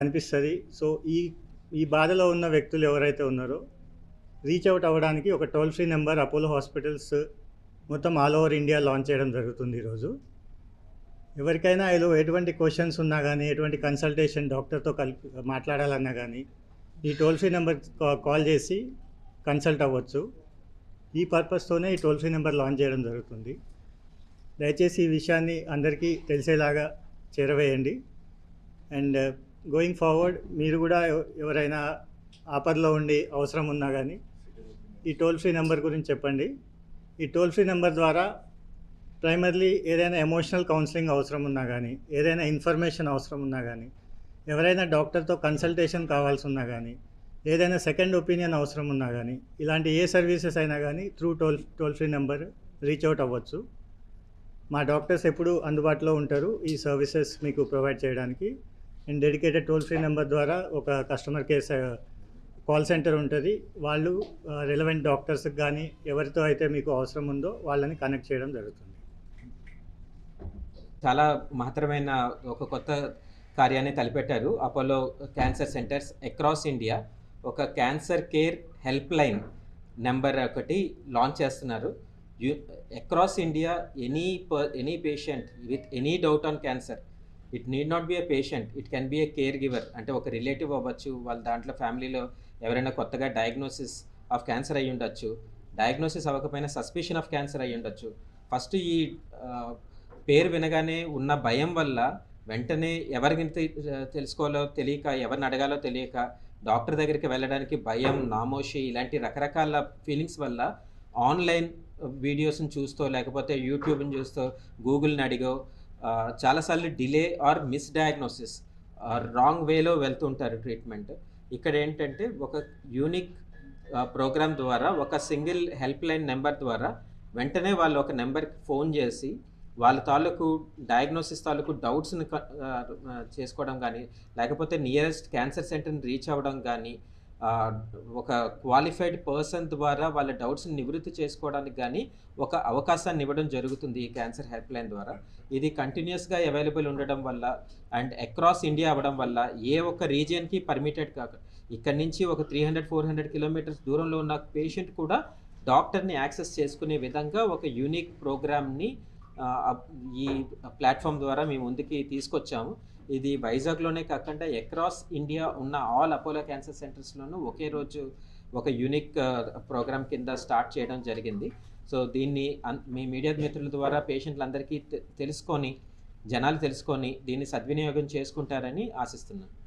కనిపిస్తుంది సో ఈ ఈ బాధలో ఉన్న వ్యక్తులు ఎవరైతే ఉన్నారో రీచ్ అవుట్ అవ్వడానికి ఒక toll free number Apollo hospitals మొత్తం ఆల్ ఓవర్ ఇండియా లాంచ్ చేయడం జరుగుతుంది ఈరోజు. ఎవరికైనా ఇలా ఎటువంటి క్వశ్చన్స్ ఉన్నా కానీ ఎటువంటి కన్సల్టేషన్ డాక్టర్తో కలిపి మాట్లాడాలన్నా కానీ ఈ టోల్ ఫ్రీ నెంబర్ కాల్ చేసి కన్సల్ట్ అవ్వచ్చు. ఈ పర్పస్తోనే ఈ టోల్ ఫ్రీ నెంబర్ లాంచ్ చేయడం జరుగుతుంది. దయచేసి ఈ విషయాన్ని అందరికీ తెలిసేలాగా చేరవేయండి. అండ్ గోయింగ్ ఫార్వర్డ్ మీరు కూడా ఎవరైనా ఆపదలో ఉండి అవసరం ఉన్నా కానీ ఈ టోల్ ఫ్రీ నెంబర్ గురించి చెప్పండి. ఈ టోల్ ఫ్రీ నెంబర్ ద్వారా ప్రైమర్లీ ఏదైనా ఎమోషనల్ కౌన్సిలింగ్ అవసరం ఉన్నా కానీ ఏదైనా ఇన్ఫర్మేషన్ అవసరం ఉన్నా కానీ ఎవరైనా డాక్టర్తో కన్సల్టేషన్ కావాల్సి ఉన్నా కానీ ఏదైనా సెకండ్ ఒపీనియన్ అవసరం ఉన్నా కానీ ఇలాంటి ఏ సర్వీసెస్ అయినా కానీ through toll toll free number reach out అవ్వచ్చు. మా డాక్టర్స్ ఎప్పుడు అందుబాటులో ఉంటారు ఈ సర్వీసెస్ మీకు ప్రొవైడ్ చేయడానికి. And dedicated toll free number ద్వారా ఒక కస్టమర్ కేర్ కాల్ సెంటర్ ఉంటుంది. వాళ్ళు రిలవెంట్ డాక్టర్స్కి కానీ ఎవరితో అయితే మీకు అవసరం ఉందో వాళ్ళని కనెక్ట్ చేయడం జరుగుతుంది. చాలా మహత్తరమైన ఒక కొత్త కార్యాన్ని తలపెట్టారు Apollo cancer centres across India ఒక cancer care help line number ఒకటి లాంచ్ చేస్తున్నారు. You across India any per any patient with any doubt on cancer it need not be a patient it can be a care giver అంటే ఒక relative అవ్వచ్చు. వాళ్ళ దాంట్లో ఫ్యామిలీలో ఎవరైనా కొత్తగా డయాగ్నోసిస్ ఆఫ్ క్యాన్సర్ అయ్యి ఉండొచ్చు. డయాగ్నోసిస్ అవ్వకపోయినా సస్పిషన్ ఆఫ్ క్యాన్సర్ అయ్యి ఉండొచ్చు. ఫస్ట్ ఈ పేరు వినగానే ఉన్న భయం వల్ల వెంటనే ఎవరికి తెలుసుకోవాలో తెలియక ఎవరిని అడగాలో తెలియక డాక్టర్ దగ్గరికి వెళ్ళడానికి భయం నామోషి ఇలాంటి రకరకాల ఫీలింగ్స్ వల్ల ఆన్లైన్ వీడియోస్ని చూస్తూ లేకపోతే యూట్యూబ్ని చూస్తూ గూగుల్ని అడిగో చాలాసార్లు delay or miss diagnosis wrong వేలో వెళ్తుంటారు ట్రీట్మెంట్. ఇక్కడ ఏంటంటే ఒక యూనిక్ ప్రోగ్రామ్ ద్వారా ఒక సింగిల్ హెల్ప్ లైన్ నెంబర్ ద్వారా వెంటనే వాళ్ళు ఒక నెంబర్కి ఫోన్ చేసి వాళ్ళ తాలూకు డయాగ్నోసిస్ తాలూకు డౌట్స్ని చేసుకోవడం కానీ లేకపోతే నియరెస్ట్ క్యాన్సర్ సెంటర్ని రీచ్ అవ్వడం కానీ ఒక క్వాలిఫైడ్ పర్సన్ ద్వారా వాళ్ళ డౌట్స్ని నివృత్తి చేసుకోవడానికి కానీ ఒక అవకాశాన్ని ఇవ్వడం జరుగుతుంది ఈ క్యాన్సర్ హెల్ప్ లైన్ ద్వారా. ఇది కంటిన్యూస్గా అవైలబుల్ ఉండడం వల్ల అండ్ అక్రాస్ ఇండియా అవ్వడం వల్ల ఏ ఒక్క రీజియన్కి పర్మిటెడ్ కాక ఇక్కడ నుంచి ఒక three hundred four hundred kilometres దూరంలో ఉన్న పేషెంట్ కూడా డాక్టర్ని యాక్సెస్ చేసుకునే విధంగా ఒక యూనిక్ ప్రోగ్రామ్ని ఈ ప్లాట్ఫామ్ ద్వారా మేము ముందుకి తీసుకొచ్చాము. ఇది వైజాగ్లోనే కాకుండా అక్రాస్ ఇండియా ఉన్న ఆల్ అపోలో క్యాన్సర్ సెంటర్స్లోనూ ఒకే రోజు ఒక యూనిక్ ప్రోగ్రామ్ uh, కింద స్టార్ట్ చేయడం జరిగింది. సో దీన్ని అన్- మీ మీడియా మిత్రుల ద్వారా పేషెంట్లందరికీ తెలుసుకొని జనాలు తెలుసుకొని దీన్ని సద్వినియోగం చేసుకుంటారని ఆశిస్తున్నాను.